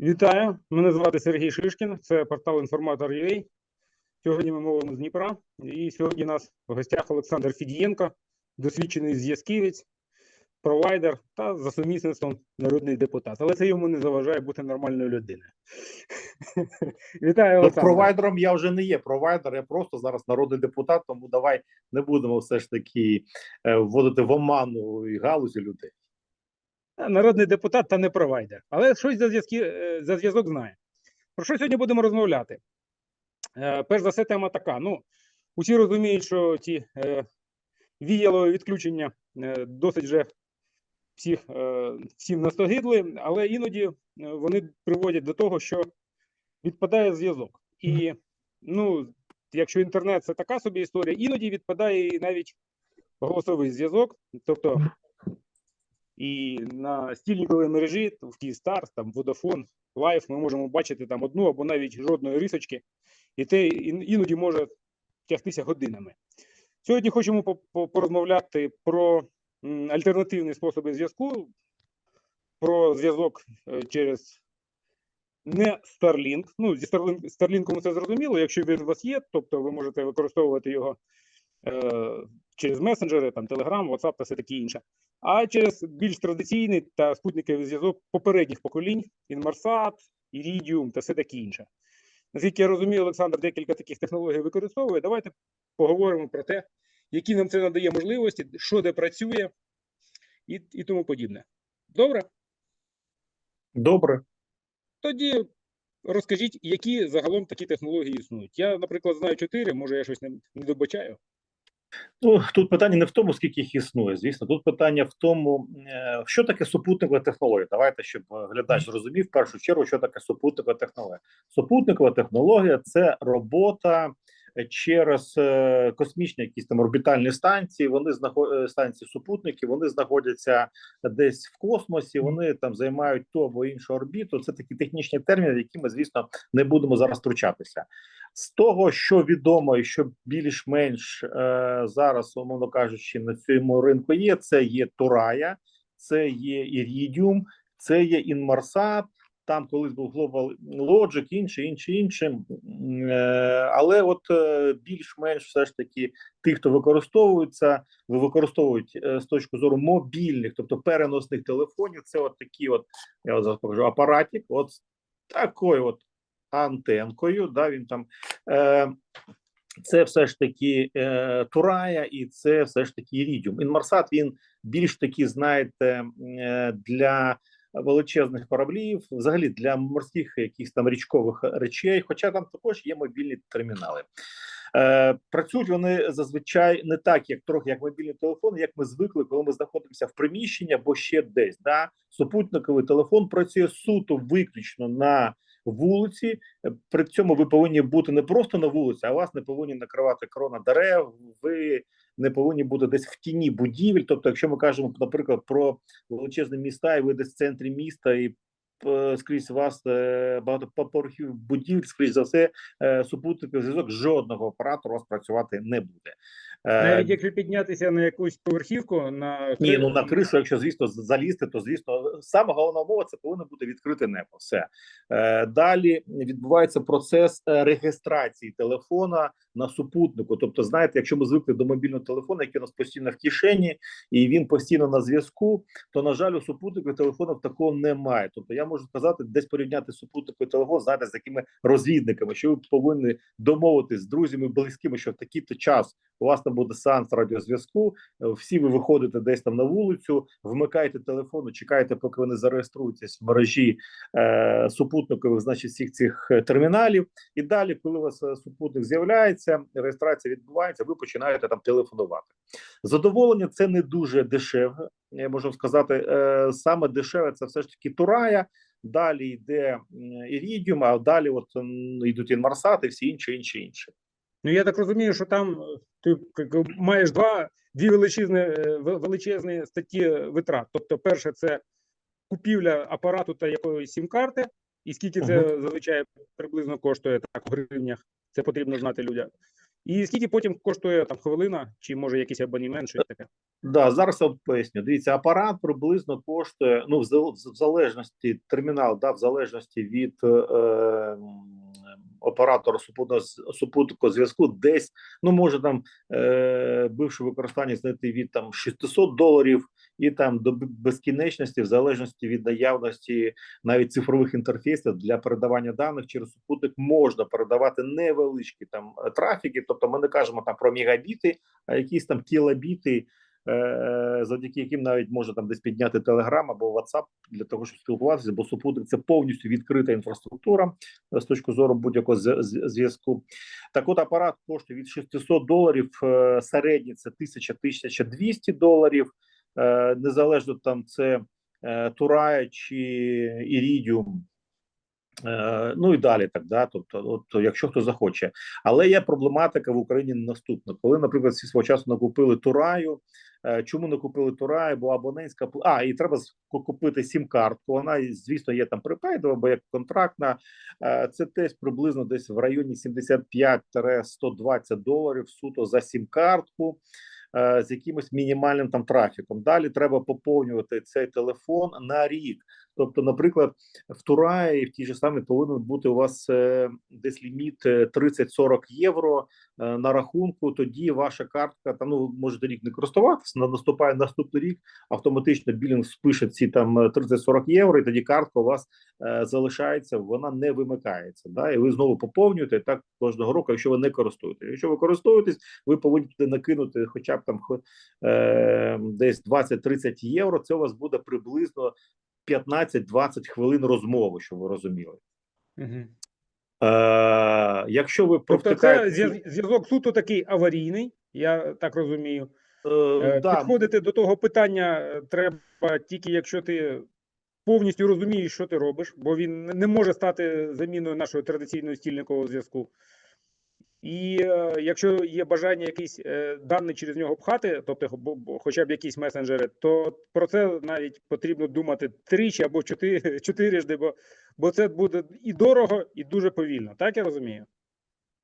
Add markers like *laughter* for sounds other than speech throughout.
Вітаю, мене звати Сергій Шишкін, це портал Інформатор.ua. Сьогодні ми мовимо з Дніпра. І сьогодні у нас в гостях Олександр Фідієнко, досвідчений зв'язківець, провайдер та за сумісництвом народний депутат. Але це йому не заважає бути нормальною людиною. *laughs* Вітаю, Ну, Олександр. провайдером я вже не є провайдер, я просто зараз народний депутат, тому давай не будемо все ж таки е, вводити в оману і галузі людей. Народний депутат та не провайдер. Але щось за, зв'язки, е, за зв'язок знає. Про що сьогодні будемо розмовляти? Е, Перш за все, тема така. Ну, усі розуміють, що ці е, віялові відключення е, досить вже всіх, е, всім настогидли, але іноді е, вони приводять до того, що відпадає зв'язок. І ну, якщо інтернет це така собі історія, іноді відпадає і навіть голосовий зв'язок. Тобто і на стільниковій мережі в Київстар, там Vodafone, Live ми можемо бачити там одну або навіть жодної рисочки, і те іноді може тягтися годинами. Сьогодні хочемо по- по- порозмовляти про альтернативні способи зв'язку, про зв'язок е, через не Starlink. Ну, зі Starlink, Starlink це зрозуміло, якщо він у вас є, тобто ви можете використовувати його е, через месенджери, там Telegram, WhatsApp та все таке інше. А через більш традиційний та спутниковий зв'язок попередніх поколінь Inmarsat, Iridium та все таке інше. Наскільки я розумію, Олександр декілька таких технологій використовує. Давайте поговоримо про те, які нам це надає можливості, що де працює і, і тому подібне. Добре? Добре. Тоді розкажіть, які загалом такі технології існують. Я, наприклад, знаю чотири, може я щось не, не добачаю. Ну тут питання не в тому, скільки їх існує. Звісно, тут питання в тому, е, що таке супутникова технологія. Давайте, щоб е, глядач зрозумів в першу чергу, що таке супутникова технологія. Супутникова технологія це робота через е, космічні якісь там орбітальні станції. Вони знаходяться станції супутники, вони знаходяться десь в космосі. Вони там займають ту або іншу орбіту. Це такі технічні терміни, які ми, звісно, не будемо зараз втручатися. З того, що відомо, і що більш-менш е, зараз, умовно кажучи, на цьому ринку є, це є Турая, це є Iridium, це є Inmarsat, там колись був Global Logic, інше, інше, інше. Але от е, більш-менш все ж таки ті, хто використовуються, використовують е, з точки зору мобільних, тобто переносних телефонів, це от такі от, я от зараз покажу, апаратик, от такою от антенкою, да, він там. Е, це все ж таки е, Турая, і це все ж таки Ірідіум. Інмарсат він більш таки, знаєте, е, для величезних кораблів, взагалі для морських якихось там річкових речей, хоча там також є мобільні термінали. Е, працюють вони зазвичай не так, як трохи як мобільні телефони, як ми звикли, коли ми знаходимося в приміщенні або ще десь. Да? Супутниковий телефон працює суто виключно на вулиці. При цьому ви повинні бути не просто на вулиці, а вас не повинні накривати крона дерев. Ви не повинні бути десь в тіні будівель. Тобто, якщо ми кажемо, наприклад, про величезні міста, і ви десь в центрі міста і е, скрізь вас е, багатоповерхів будівель, скрізь за все, е, супутниковий зв'язок жодного оператора у вас працювати не буде. Е, Навіть якщо піднятися на якусь поверхівку, на ні, ну на кришу, якщо звісно залізти, то звісно саме головна умова це повинно бути відкрите небо. Все е, далі відбувається процес е, реєстрації телефона на супутнику. Тобто, знаєте, якщо ми звикли до мобільного телефону, який у нас постійно в кишені, і він постійно на зв'язку, то на жаль, у супутникових телефонів такого немає. Тобто, я можу сказати, десь порівняти супутниковий телефон, знаєте, з такими розвідниками, що ви повинні домовитись з друзями, близькими, що в такий-то час у вас там буде сеанс радіозв'язку. е, Всі ви виходите десь там на вулицю, вмикаєте телефон, чекаєте, поки вони зареєструються в мережі е, супутникових, значить, всіх цих е, терміналів. І далі, коли у вас е, супутник з'являється, реєстрація відбувається, ви починаєте там телефонувати. Задоволення це не дуже дешеве. Я можу сказати, е, саме дешеве це все ж таки Турая. Далі йде Ірідіум, а далі от йдуть інмарсати, всі інші, інші, інші. Ну я так розумію, що там е, ти маєш два дві величезні е, величезні статті витрат. Тобто, перше, це купівля апарату та якоїсь сім-карти, і скільки це зазвичай приблизно коштує так в гривнях. Це потрібно знати людям. І скільки потім коштує там хвилина, чи може якийсь абонемент, щось таке? Да, зараз я поясню. Дивіться, апарат приблизно коштує, ну, в, в залежності, термінал, да, в залежності від е, м, оператора супутного супутникового зв'язку, десь, ну, може там е, бивше використання знайти від там 600 доларів і там до безкінечності, в залежності від наявності навіть цифрових інтерфейсів для передавання даних через супутник можна передавати невеличкі там е, трафіки. Тобто ми не кажемо там про мегабіти, а якісь там кілобіти, завдяки яким навіть може там десь підняти Telegram або WhatsApp для того, щоб спілкуватися, бо супутник це повністю відкрита інфраструктура е, з точки зору будь-якого зв'язку. Так, от апарат коштує від 600 доларів, е, середній це 1000-1200 доларів. Е, Незалежно там це е, Турая чи Ірідіум. Е, Ну і далі так, да. Тобто, от якщо хто захоче, але є проблематика в Україні наступна. Коли, наприклад, всі свого часу накупили Тураю. е, Чому не купили Тураю? Бо абонентська а, і треба купити сім-картку. Вона, звісно, є там припейдова, бо як контрактна. Е, Це десь приблизно десь в районі 75-120 доларів суто за сім-картку. З якимось мінімальним там трафіком. Далі треба поповнювати цей телефон на рік. Тобто, наприклад, в Тураї в тій же самій повинен бути у вас е, десь ліміт е, 30-40 євро е, на рахунку. Тоді ваша картка там ну можете рік не користуватися. На наступає наступний рік. Автоматично білінг спише ці там е, 30-40 євро, і тоді картка у вас е, залишається, вона не вимикається. Да, і ви знову поповнюєте так кожного року, якщо ви не користуєтесь. Якщо ви користуєтесь, ви повинні туди накинути хоча б там е, десь 20-30 євро. Це у вас буде приблизно 15-20 хвилин розмови, щоб ви розуміли. Угу. Е, якщо ви Тобто це зв'язок суто такий аварійний, я так розумію. Е, Е, да, Підходити до того питання е, треба тільки якщо ти повністю розумієш, що ти робиш, бо він не- не може стати заміною нашого традиційного стільникового зв'язку. І е, якщо є бажання якісь е, дані через нього пхати, тобто хоча б якісь месенджери, то про це навіть потрібно думати тричі або чотири *laughs* чотирижди, бо, бо це буде і дорого, і дуже повільно. Так я розумію?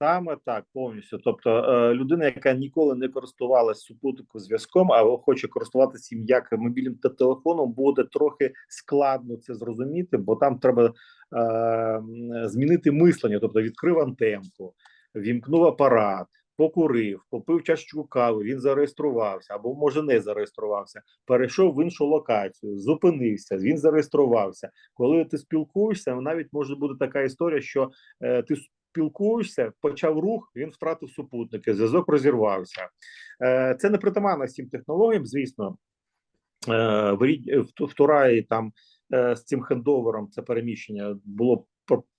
Саме так, повністю. Тобто, е, людина, яка ніколи не користувалась супутниковим зв'язком, а хоче користуватися їм як мобільним та телефоном, буде трохи складно це зрозуміти, бо там треба е, змінити мислення. Тобто, відкрив антенку, вімкнув апарат, покурив, попив чашечку кави, він зареєструвався або може не зареєструвався. Перейшов в іншу локацію, зупинився, він зареєструвався. Коли ти спілкуєшся, навіть може бути така історія, що е, ти спілкуєшся, почав рух, він втратив супутники, зв'язок розірвався. Е, Це не притаманно всім технологіям, звісно. Е, В, Тураї там е, з цим хендовером це переміщення було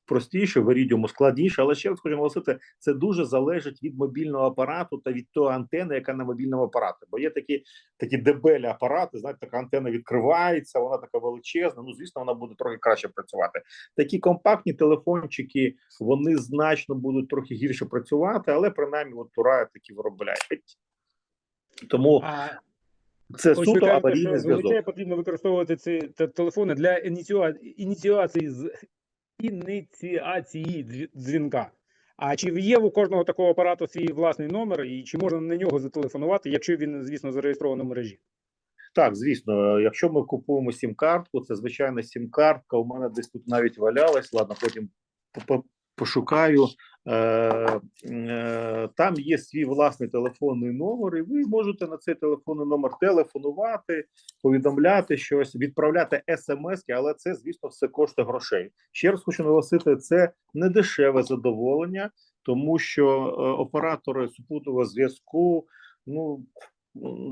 простіше, в Ірідіуму складніше, але ще раз хочу наголосити, це дуже залежить від мобільного апарату та від тої антени, яка на мобільному апараті. Бо є такі такі дебелі апарати, знаєте, така антенна відкривається, вона така величезна. Ну, звісно, вона буде трохи краще працювати. Такі компактні телефончики, вони значно будуть трохи гірше працювати, але принаймні от Турая такі виробляють. Тому А це суто аварійний що зв'язок. потрібно використовувати ці телефони для ініціа... ініціації з ініціації дзвінка. А чи є у кожного такого апарату свій власний номер, і чи можна на нього зателефонувати, якщо він, звісно, зареєстрований в мережі? Так, звісно, якщо ми купуємо сім-картку, це звичайна сім-картка. У мене десь тут навіть валялась. Ладно, потім по- по- пошукаю. Е, е, Там є свій власний телефонний номер, і ви можете на цей телефонний номер телефонувати, повідомляти щось, відправляти смс, але це, звісно, все коштує грошей. Ще раз хочу наголосити, це не дешеве задоволення, тому що е, оператори супутного зв'язку, ну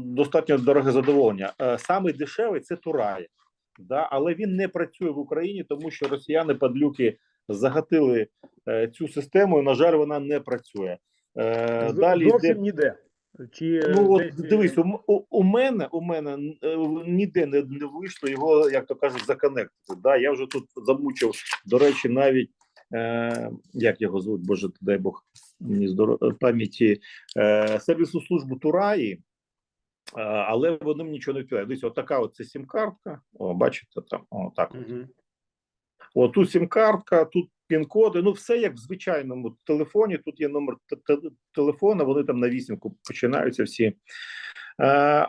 достатньо дороге задоволення. Е, Самий дешевий це Турай, да, але він не працює в Україні, тому що росіяни падлюки загатили е, цю систему. і, На жаль, вона не працює. Е, Далі Зовсім йде ніде. Чи Ну от дивись, у, у, у мене у мене е, ніде не, не вийшло його, як то кажуть, законектити. Да, я вже тут замучив. До речі, навіть е, як його звуть, Боже, дай Бог мені здоро- пам'яті е, сервісну службу Тураї. е, Але вони мені нічого не відповідають. Дивіться, от така от це сім-картка. О, бачите, там о, так. Мгм. От тут сім-картка, тут пін-коди. Ну, все як в звичайному телефоні. Тут є номер те- те- телефона, вони там на вісімку починаються всі. Е,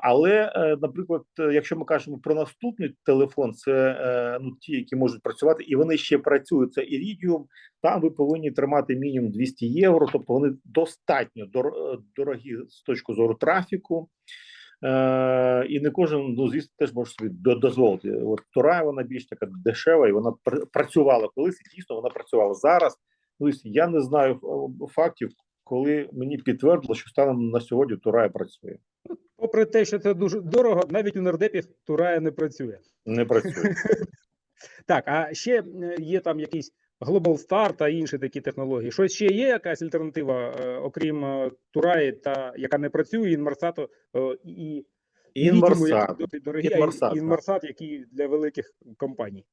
але, е, наприклад, якщо ми кажемо про наступний телефон, це е, ну ті, які можуть працювати, і вони ще працюють. Це Iridium, там ви повинні тримати мінімум 200 євро, тобто вони достатньо дор- дорогі з точки зору трафіку. Е, і не кожен, ну звісно, теж може собі дозволити. От Тура, вона більш така дешева, і вона пр- працювала колись, і дійсно вона працювала зараз. Ну, я не знаю е, фактів, коли мені підтвердило, що станом на сьогодні Турая працює. Попри те, що це дуже дорого, навіть у нардепів Турая не працює. Не працює. *laughs* Так, а ще е, є там якийсь Global Star та інші такі технології. Щось ще є якась альтернатива, е, окрім е, Тураї, та яка не працює, Інмарсату е, і Інмарсат. Інмарсат, який для великих компаній.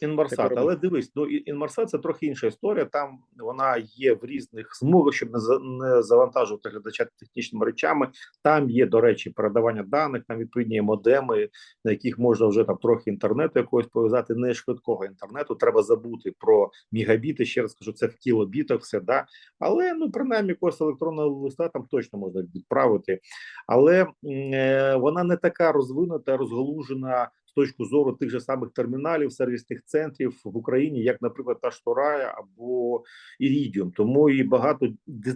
Інмарсат, але дивись, ну Інмарсат це трохи інша історія. Там вона є в різних змогах, щоб не за не завантажувати глядача технічними речами. Там є, до речі, передавання даних, там відповідні є модеми, на яких можна вже там трохи інтернету якогось пов'язати. Не швидкого інтернету. Треба забути про мігабіти. Ще раз кажу, це в кілобітах, все да. Але ну принаймні якогось електронного листа там точно можна відправити. Але е, вона не така розвинута, розгалужена з точки зору тих же самих терміналів, сервісних центрів в Україні, як, наприклад, та ж або Iridium. Тому і багато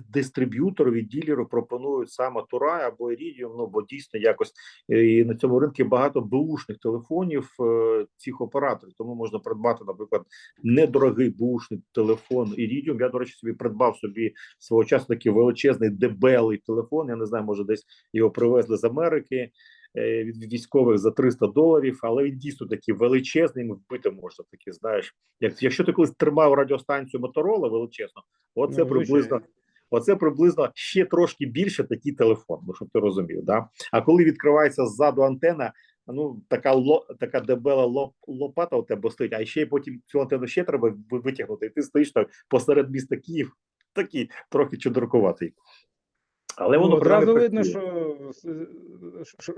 дистриб'юторів і ділерів пропонують саме Торая або Iridium, ну бо дійсно якось е, і на цьому ринку багато бушних телефонів е, цих операторів. Тому можна придбати, наприклад, недорогий бушний телефон Iridium. Я, до речі, собі придбав собі свого часу такий величезний дебелий телефон. Я не знаю, може десь його привезли з Америки від військових за 300 доларів, але він дійсно такий величезний, вбити можна такі, знаєш. Як якщо ти колись тримав радіостанцію Моторола величезно, оце Ну, приблизно. Оце приблизно ще трошки більше такий телефон, ну щоб ти розумів. Да? А коли відкривається ззаду антена, ну така ло, така дебела лоп, лопата у тебе стоїть, а ще й потім цю антенну ще треба витягнути, і ти стоїш так посеред міста Київ, такий трохи чудеркуватий. Але воно Ну, одразу принаймні видно, що, що,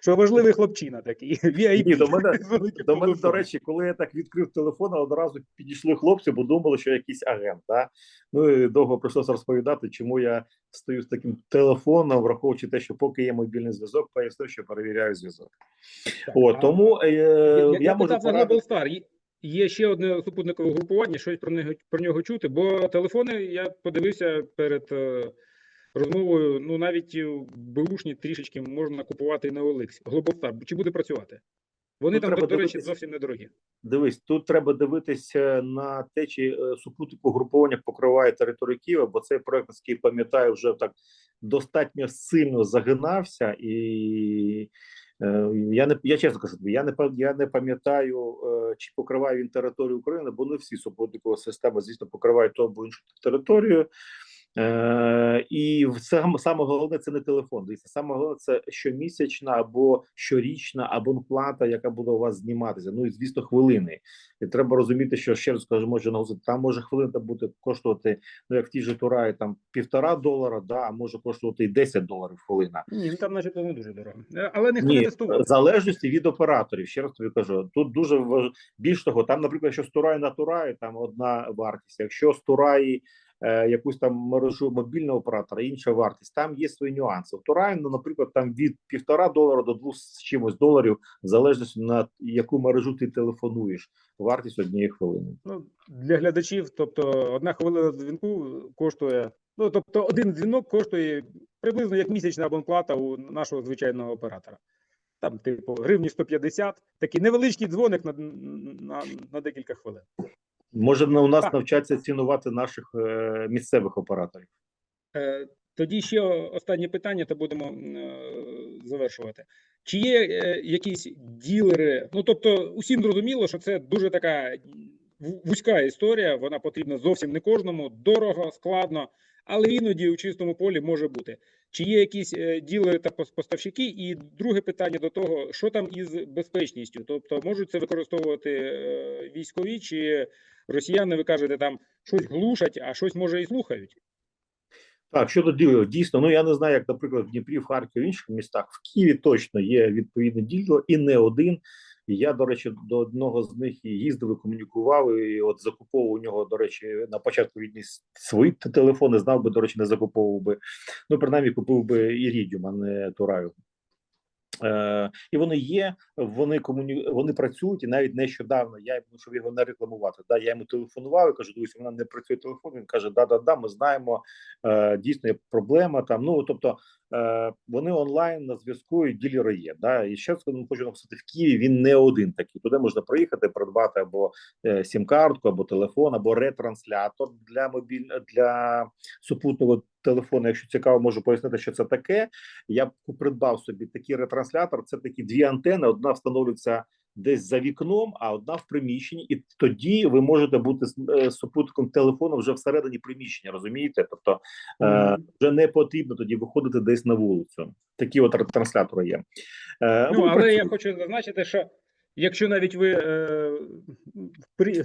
що важливий хлопчина такий. Ні, до мене- *laughs* До мене, до речі, коли я так відкрив телефон, одразу підійшли хлопці, бо думали, що якийсь агент. Да? Ну і довго прийшлося розповідати, чому я стою з таким телефоном, враховуючи те, що поки є мобільний зв'язок, пояснив, що перевіряю зв'язок. Так, О, а- тому е, Я, я, я, можу порадити. Star. Є- Є ще одне супутникове групування, щось про нього про нього чути, бо телефони я подивився перед е, розмовою. Ну навіть беушні трішечки можна купувати на OLX. Global Чи буде працювати? Вони Ну, там, до, речі, зовсім недорогі. Дивись, тут треба дивитися на те, чи е, супутник угруповання покриває територію Києва, бо цей проект, наскільки пам'ятаю, вже так достатньо сильно загинався, і е, я не я чесно кажу, я не я не пам'ятаю, е, чи покриває він територію України, бо не всі супутникові системи, звісно, покривають ту або іншу територію. Е, і саме, саме головне це не телефон. Дивіться, саме головне це щомісячна або щорічна абонплата, яка буде у вас зніматися. Ну і звісно, хвилини. І треба розуміти, що ще раз кажу, може наголосити, там може хвилина бути коштувати, ну як в тій же Тураї, там півтора долара, да, а може коштувати і 10 доларів хвилина. Ні, ну там начебто не дуже дорого. Е, Але ніхто не Ні, тестував. залежності від операторів. Ще раз тобі кажу, тут дуже важ... більш того, там, наприклад, якщо з Тураї на Тураї, там одна вартість. Якщо з Тураї якусь там мережу мобільного оператора, інша вартість. Там є свої нюанси. В Тураї, ну, наприклад, там від півтора долара до двох з чимось доларів, в залежності на яку мережу ти телефонуєш. Вартість однієї хвилини. Ну, для глядачів, тобто одна хвилина дзвінку коштує. Ну, тобто, один дзвінок коштує приблизно як місячна абонплата у нашого звичайного оператора. Там, типу, гривні 150, такий невеличкий дзвоник на, на, на декілька хвилин. Може, у нас навчаться цінувати наших е, місцевих операторів. Е, Тоді ще останнє питання, то будемо е, завершувати. Чи є е, якісь ділери? Ну тобто, усім зрозуміло, що це дуже така вузька історія. Вона потрібна зовсім не кожному, дорого, складно, але іноді у чистому полі може бути. Чи є якісь е, ділери та поставщики? І друге питання до того, що там із безпечністю? Тобто, можуть це використовувати е, військові, чи росіяни, ви кажете, там щось глушать, а щось може і слухають? Так, щодо ділер, дійсно, ну я не знаю, як, наприклад, в Дніпрі, в Харкові, в інших містах, в Києві точно є відповідне діло, і не один. І я, до речі, до одного з них і їздив, і комунікував. І от закуповував у нього, до речі, на початку війни свої телефони, знав би, до речі, не закуповував би. Ну, принаймні, купив би Ірідіум, а не Тураю. Е, і вони є, вони комуні... вони працюють, і навіть нещодавно я йому, щоб його не рекламувати. Да, я йому телефонував і кажу, дивись, мене не працює телефон. Він каже: Да, да, да, ми знаємо. Е, дійсно є проблема там. Ну тобто вони онлайн на зв'язку і ділери є. Да, і ще ну, хочу написати в Києві. Він не один такий. Туди можна приїхати, придбати або е, сім-картку, або телефон, або ретранслятор для мобіль для супутного телефону. Якщо цікаво, можу пояснити, що це таке. Я придбав собі такий ретранслятор. Це такі дві антени. Одна встановлюється десь за вікном, а одна в приміщенні, і тоді ви можете бути з е, супутником телефону вже всередині приміщення. Розумієте? Тобто е, вже не потрібно тоді виходити десь на вулицю. Такі от транслятори є. Е, Ну, але але я хочу зазначити, що якщо навіть ви е, при,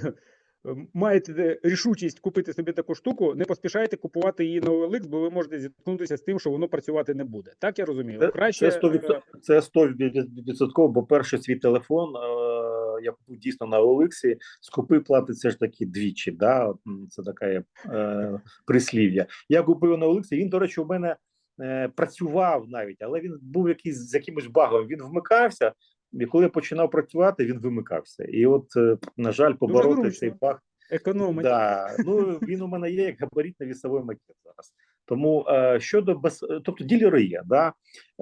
маєте рішучість купити собі таку штуку, не поспішайте купувати її на OLX, бо ви можете зіткнутися з тим, що воно працювати не буде. Так я розумію. Це, Краще це 100%, це 100%, бо перший свій телефон е, я купив дійсно на Олексі. Скупи платиться ж таки двічі. Да? Це таке е, прислів'я. Я купив на Олексі. Він, до речі, у мене е, працював навіть, але він був якийсь з якимось багом. Він вмикався, і коли я починав працювати, він вимикався. І от, е, на жаль, побороти зручно. цей пах. економить. Да, ну він у мене є як габаритно вісовий макет зараз. Тому е, щодо без, тобто ділери є, да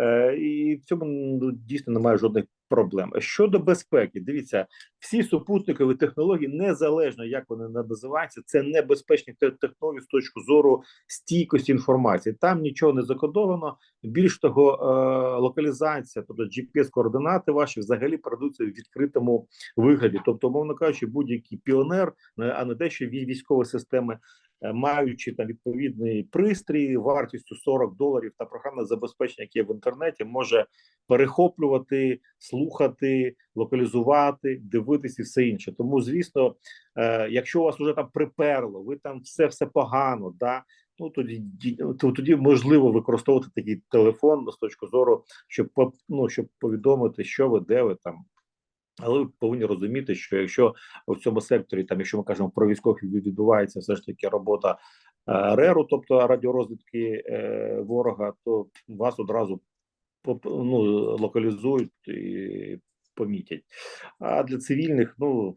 е, і в цьому ну, дійсно немає жодних проблем. Щодо безпеки, дивіться, всі супутникові технології, незалежно як вони називаються, це небезпечні те- технології з точки зору стійкості інформації. Там нічого не закодовано. Більш того, е, локалізація, тобто GPS-координати ваші взагалі передаються в відкритому вигляді. Тобто, мовно кажучи, будь-який піонер, е, а не те, що вій- військові системи, маючи там відповідний пристрій вартістю 40 доларів та програмне забезпечення, яке є в інтернеті, може перехоплювати, слухати, локалізувати, дивитися і все інше. Тому, звісно, е, якщо у вас вже там приперло, ви там все все погано, да. Ну тоді ді- то тоді можливо використовувати такий телефон з точки зору, щоб ну, щоб повідомити, що ви, де ви там. Але ви повинні розуміти, що якщо в цьому секторі, там, якщо ми кажемо про військових, відбувається все ж таки робота е, РЕРу, тобто радіорозвідки е, ворога, то вас одразу ну, локалізують і помітять. А для цивільних, ну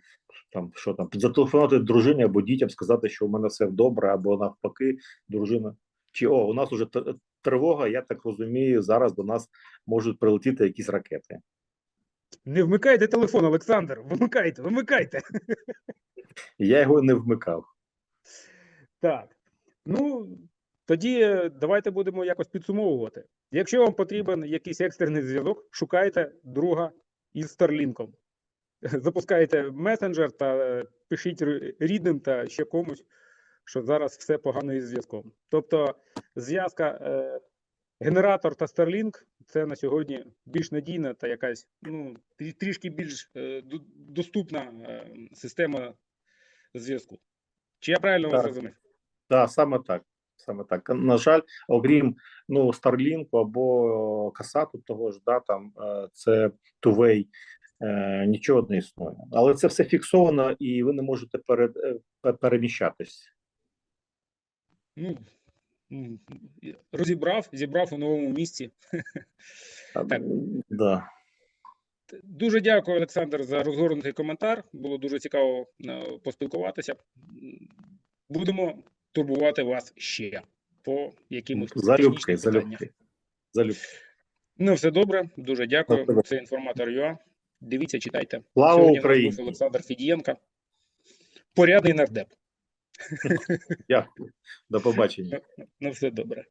там що там, зателефонувати дружині або дітям, сказати, що у мене все добре, або навпаки, дружина. Чи о, у нас уже тривога, я так розумію, зараз до нас можуть прилетіти якісь ракети. Не вмикайте телефон, Олександр. Вимикайте, вимикайте. Я його не вмикав. Так. Ну, тоді е, давайте будемо якось підсумовувати. Якщо вам потрібен якийсь екстрений зв'язок, шукайте друга із Starlink. Запускайте месенджер та е, пишіть рідним та ще комусь, що зараз все погано із зв'язком. Тобто, зв'язка е, генератор та Starlink це на сьогодні більш надійна та якась ну, трішки більш е, доступна е, система зв'язку. Чи я правильно вас Так. зрозумів? Так, саме так. Саме так. На жаль, окрім ну Starlink або Касату того ж, да, там е, це Тувей, нічого не існує. Але це все фіксовано, і ви не можете перед, е, переміщатись. Ну, розібрав, зібрав у новому місці. Так. Да. Дуже дякую, Олександр, за розгорнутий коментар. Було дуже цікаво е, поспілкуватися. Будемо турбувати вас ще по якимось Залюбки, залюбки. Залюбки. Ну, все добре, дуже дякую. Добре. Це інформатор ЮА. Дивіться, читайте. Слава Сьогодні Україні! Олександр Фідієнко. Порядний нардеп. Дякую. До побачення. Ну, все добре.